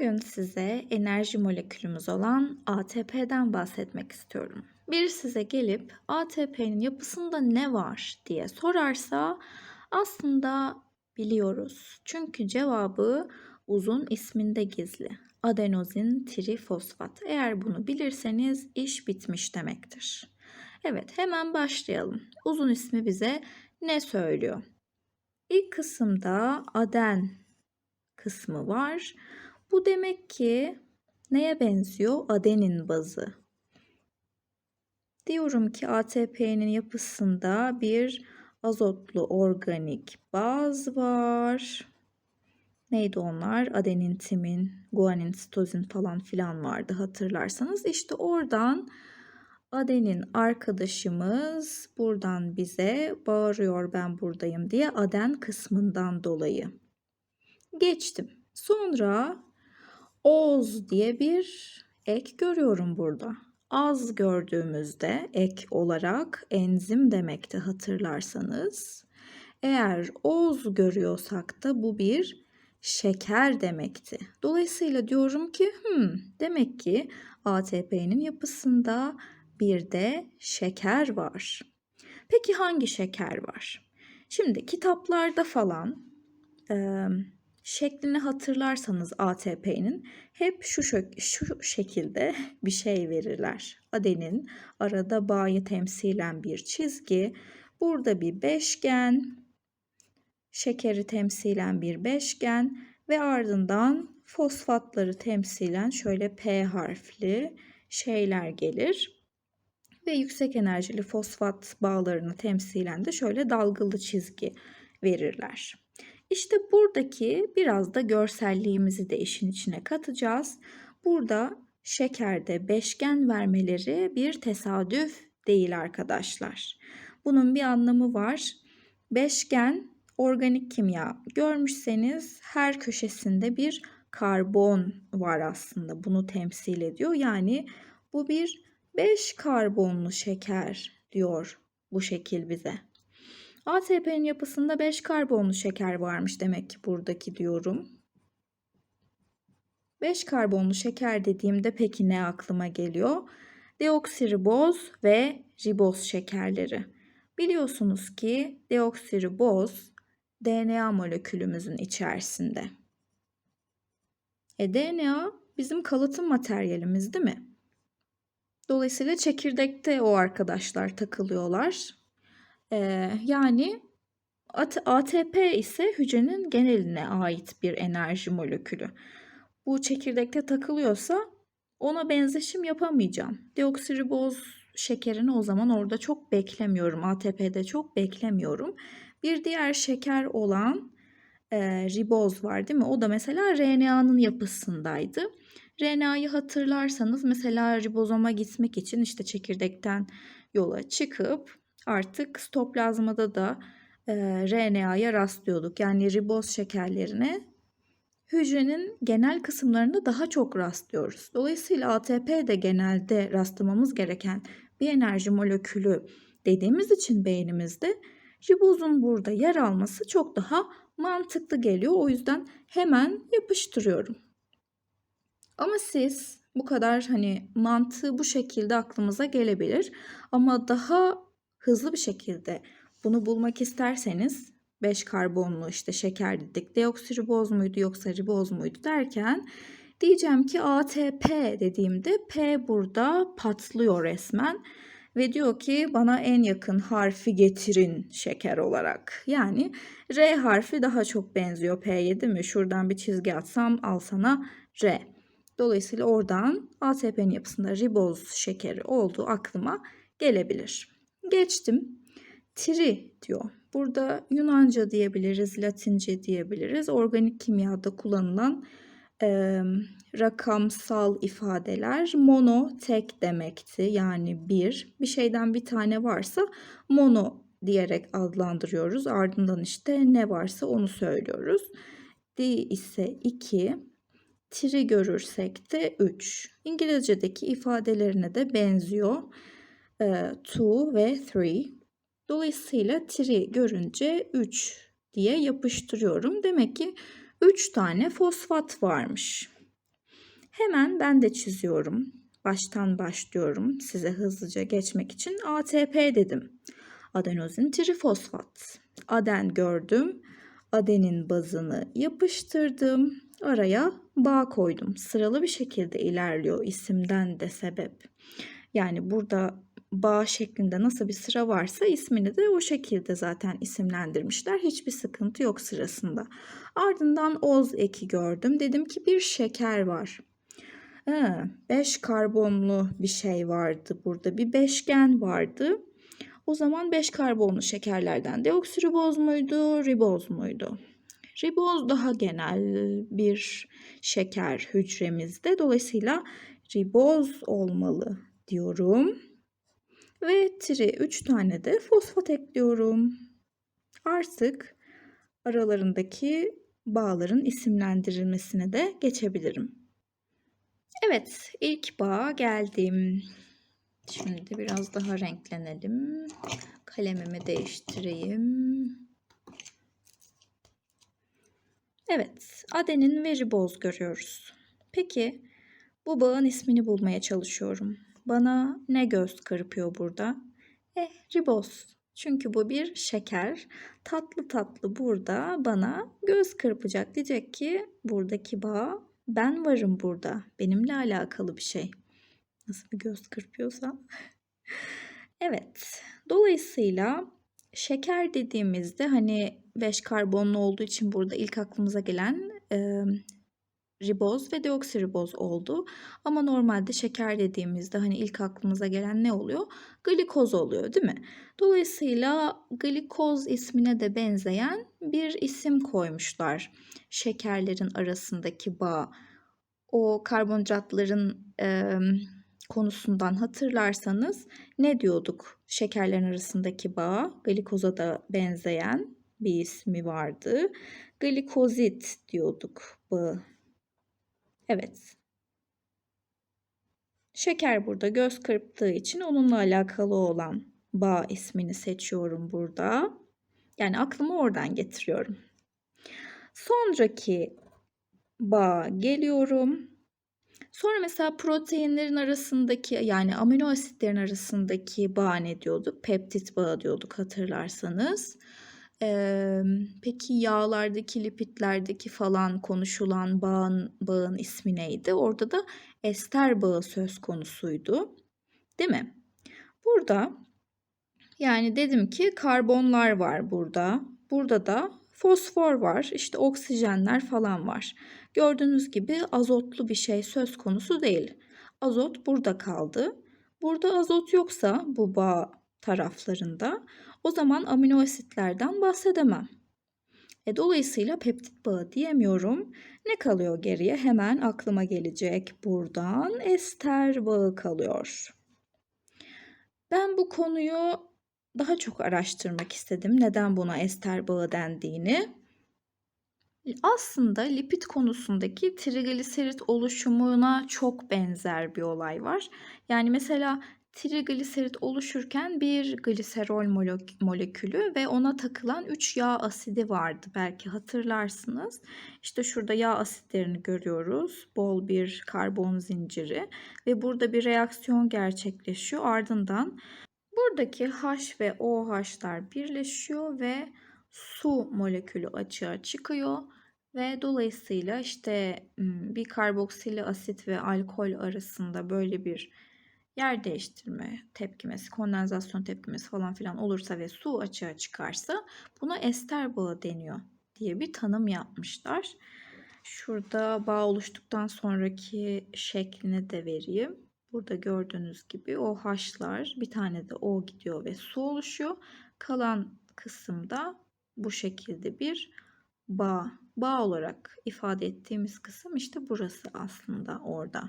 Bugün size enerji molekülümüz olan ATP'den bahsetmek istiyorum. Bir size gelip ATP'nin yapısında ne var diye sorarsa aslında biliyoruz. Çünkü cevabı uzun isminde gizli. Adenozin trifosfat. Eğer bunu bilirseniz iş bitmiş demektir. Evet hemen başlayalım. Uzun ismi bize ne söylüyor? İlk kısımda aden kısmı var. Bu demek ki neye benziyor? Adenin bazı. Diyorum ki ATP'nin yapısında bir azotlu organik baz var. Neydi onlar? Adenin, timin, guanin, sitozin falan filan vardı hatırlarsanız. İşte oradan adenin arkadaşımız buradan bize bağırıyor ben buradayım diye aden kısmından dolayı. Geçtim. Sonra oz diye bir ek görüyorum burada. Az gördüğümüzde ek olarak enzim demekti hatırlarsanız. Eğer oz görüyorsak da bu bir şeker demekti. Dolayısıyla diyorum ki hmm, demek ki ATP'nin yapısında bir de şeker var. Peki hangi şeker var? Şimdi kitaplarda falan şeklini hatırlarsanız ATP'nin hep şu, şu şekilde bir şey verirler. Adenin arada bağı temsilen bir çizgi, burada bir beşgen, şekeri temsilen bir beşgen ve ardından fosfatları temsilen şöyle P harfli şeyler gelir. Ve yüksek enerjili fosfat bağlarını temsilen de şöyle dalgalı çizgi verirler. İşte buradaki biraz da görselliğimizi de işin içine katacağız. Burada şekerde beşgen vermeleri bir tesadüf değil arkadaşlar. Bunun bir anlamı var. Beşgen organik kimya görmüşseniz her köşesinde bir karbon var aslında. Bunu temsil ediyor. Yani bu bir 5 karbonlu şeker diyor bu şekil bize. ATP'nin yapısında 5 karbonlu şeker varmış demek ki buradaki diyorum. 5 karbonlu şeker dediğimde peki ne aklıma geliyor? Deoksiriboz ve riboz şekerleri. Biliyorsunuz ki deoksiriboz DNA molekülümüzün içerisinde. E DNA bizim kalıtım materyalimiz değil mi? Dolayısıyla çekirdekte o arkadaşlar takılıyorlar. Ee, yani ATP ise hücrenin geneline ait bir enerji molekülü. Bu çekirdekte takılıyorsa ona benzeşim yapamayacağım. Deoksiriboz şekerini o zaman orada çok beklemiyorum. ATP'de çok beklemiyorum. Bir diğer şeker olan e, riboz var değil mi? O da mesela RNA'nın yapısındaydı. RNA'yı hatırlarsanız mesela ribozoma gitmek için işte çekirdekten yola çıkıp artık stoplazmada da e, RNA'ya rastlıyorduk. Yani riboz şekerlerine hücrenin genel kısımlarında daha çok rastlıyoruz. Dolayısıyla ATP de genelde rastlamamız gereken bir enerji molekülü dediğimiz için beynimizde ribozun burada yer alması çok daha mantıklı geliyor. O yüzden hemen yapıştırıyorum. Ama siz bu kadar hani mantığı bu şekilde aklımıza gelebilir. Ama daha hızlı bir şekilde bunu bulmak isterseniz 5 karbonlu işte şeker dedik. Deoksiriboz muydu yoksa riboz muydu derken diyeceğim ki ATP dediğimde P burada patlıyor resmen ve diyor ki bana en yakın harfi getirin şeker olarak. Yani R harfi daha çok benziyor P'ye değil mi? Şuradan bir çizgi atsam al sana R. Dolayısıyla oradan ATP'nin yapısında riboz şekeri olduğu aklıma gelebilir. Geçtim. Tri diyor. Burada Yunanca diyebiliriz, Latince diyebiliriz. Organik kimyada kullanılan e, rakamsal ifadeler. Mono tek demekti. Yani bir. Bir şeyden bir tane varsa mono diyerek adlandırıyoruz. Ardından işte ne varsa onu söylüyoruz. Di ise 2. Tri görürsek de 3. İngilizce'deki ifadelerine de benziyor. 2 ve 3. Dolayısıyla 3 görünce 3 diye yapıştırıyorum. Demek ki 3 tane fosfat varmış. Hemen ben de çiziyorum. Baştan başlıyorum size hızlıca geçmek için. ATP dedim. Adenozin trifosfat. Aden gördüm. Adenin bazını yapıştırdım. Araya bağ koydum. Sıralı bir şekilde ilerliyor isimden de sebep. Yani burada bağ şeklinde nasıl bir sıra varsa ismini de o şekilde zaten isimlendirmişler. Hiçbir sıkıntı yok sırasında. Ardından oz eki gördüm. Dedim ki bir şeker var. 5 karbonlu bir şey vardı burada. Bir beşgen vardı. O zaman 5 karbonlu şekerlerden deoksiriboz muydu, riboz muydu? Riboz daha genel bir şeker hücremizde. Dolayısıyla riboz olmalı diyorum. Ve tri 3 tane de fosfat ekliyorum. Artık aralarındaki bağların isimlendirilmesine de geçebilirim. Evet, ilk bağa geldim. Şimdi biraz daha renklenelim. Kalemimi değiştireyim. Evet, adenin ve riboz görüyoruz. Peki, bu bağın ismini bulmaya çalışıyorum. Bana ne göz kırpıyor burada? Eh, riboz. Çünkü bu bir şeker. Tatlı tatlı burada bana göz kırpacak. Diyecek ki buradaki bağ ben varım burada. Benimle alakalı bir şey. Nasıl bir göz kırpıyorsa. evet. Dolayısıyla şeker dediğimizde hani 5 karbonlu olduğu için burada ilk aklımıza gelen e, riboz ve deoksiriboz oldu. Ama normalde şeker dediğimizde hani ilk aklımıza gelen ne oluyor? Glikoz oluyor değil mi? Dolayısıyla glikoz ismine de benzeyen bir isim koymuşlar. Şekerlerin arasındaki bağ. O karbonhidratların e, konusundan hatırlarsanız ne diyorduk? Şekerlerin arasındaki bağ glikoza da benzeyen bir ismi vardı. Glikozit diyorduk bağı. Evet. Şeker burada göz kırptığı için onunla alakalı olan bağ ismini seçiyorum burada. Yani aklımı oradan getiriyorum. Sonraki bağ geliyorum. Sonra mesela proteinlerin arasındaki yani amino asitlerin arasındaki bağ ne diyorduk? Peptit bağı diyorduk hatırlarsanız. Ee, peki yağlardaki, lipidlerdeki falan konuşulan bağın, bağın ismi neydi? Orada da ester bağı söz konusuydu. Değil mi? Burada yani dedim ki karbonlar var burada. Burada da fosfor var. İşte oksijenler falan var. Gördüğünüz gibi azotlu bir şey söz konusu değil. Azot burada kaldı. Burada azot yoksa bu bağ taraflarında o zaman amino asitlerden bahsedemem. E, dolayısıyla peptit bağı diyemiyorum. Ne kalıyor geriye? Hemen aklıma gelecek buradan ester bağı kalıyor. Ben bu konuyu daha çok araştırmak istedim. Neden buna ester bağı dendiğini. Aslında lipid konusundaki trigliserit oluşumuna çok benzer bir olay var. Yani mesela trigliserit oluşurken bir gliserol molekülü ve ona takılan 3 yağ asidi vardı. Belki hatırlarsınız. İşte şurada yağ asitlerini görüyoruz. Bol bir karbon zinciri ve burada bir reaksiyon gerçekleşiyor. Ardından buradaki H ve OH'lar birleşiyor ve su molekülü açığa çıkıyor ve dolayısıyla işte bir karboksil asit ve alkol arasında böyle bir yer değiştirme tepkimesi, kondensasyon tepkimesi falan filan olursa ve su açığa çıkarsa buna ester bağı deniyor diye bir tanım yapmışlar. Şurada bağ oluştuktan sonraki şeklini de vereyim. Burada gördüğünüz gibi o haşlar bir tane de o gidiyor ve su oluşuyor. Kalan kısımda bu şekilde bir bağ. Bağ olarak ifade ettiğimiz kısım işte burası aslında orada.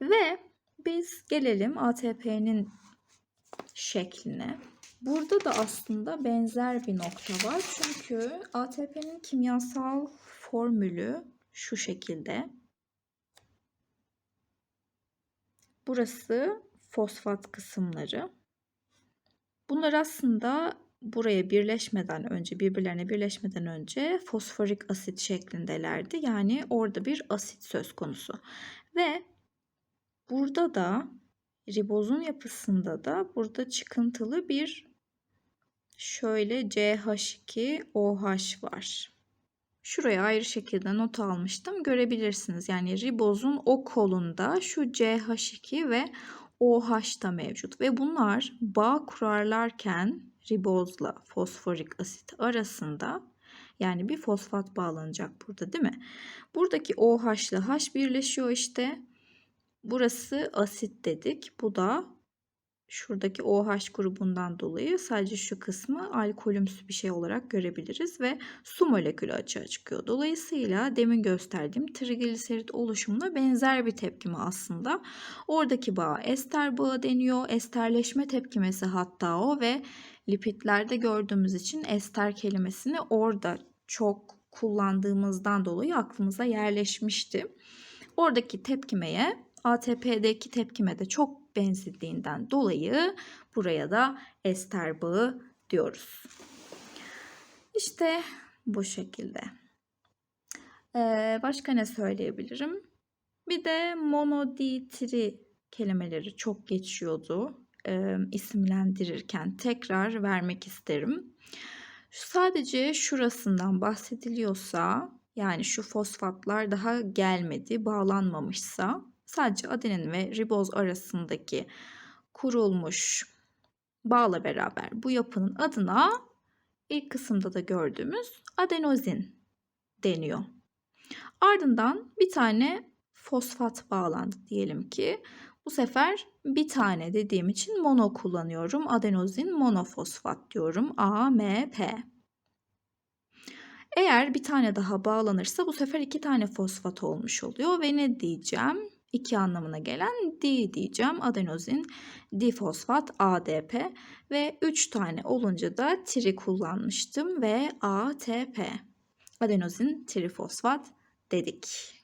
Ve biz gelelim ATP'nin şekline. Burada da aslında benzer bir nokta var. Çünkü ATP'nin kimyasal formülü şu şekilde. Burası fosfat kısımları. Bunlar aslında buraya birleşmeden önce, birbirlerine birleşmeden önce fosforik asit şeklindelerdi. Yani orada bir asit söz konusu. Ve burada da ribozun yapısında da burada çıkıntılı bir şöyle CH2OH var. Şuraya ayrı şekilde not almıştım. Görebilirsiniz. Yani ribozun o kolunda şu CH2 ve OH da mevcut. Ve bunlar bağ kurarlarken ribozla fosforik asit arasında yani bir fosfat bağlanacak burada değil mi? Buradaki OH ile H birleşiyor işte. Burası asit dedik. Bu da şuradaki OH grubundan dolayı sadece şu kısmı alkolümsü bir şey olarak görebiliriz ve su molekülü açığa çıkıyor. Dolayısıyla demin gösterdiğim trigliserit oluşumuna benzer bir tepkime aslında. Oradaki bağ ester bağı deniyor. Esterleşme tepkimesi hatta o ve lipidlerde gördüğümüz için ester kelimesini orada çok kullandığımızdan dolayı aklımıza yerleşmişti. Oradaki tepkimeye ATP'deki tepkime de çok benzediğinden dolayı buraya da ester bağı diyoruz. İşte bu şekilde. Ee, başka ne söyleyebilirim? Bir de monoditri kelimeleri çok geçiyordu e, isimlendirirken tekrar vermek isterim. Sadece şurasından bahsediliyorsa yani şu fosfatlar daha gelmedi, bağlanmamışsa sadece adenin ve riboz arasındaki kurulmuş bağla beraber bu yapının adına ilk kısımda da gördüğümüz adenozin deniyor. Ardından bir tane fosfat bağlandı diyelim ki. Bu sefer bir tane dediğim için mono kullanıyorum. Adenozin monofosfat diyorum. AMP. Eğer bir tane daha bağlanırsa bu sefer iki tane fosfat olmuş oluyor ve ne diyeceğim? İki anlamına gelen D diyeceğim. Adenozin difosfat ADP ve 3 tane olunca da tri kullanmıştım ve ATP. Adenozin trifosfat dedik.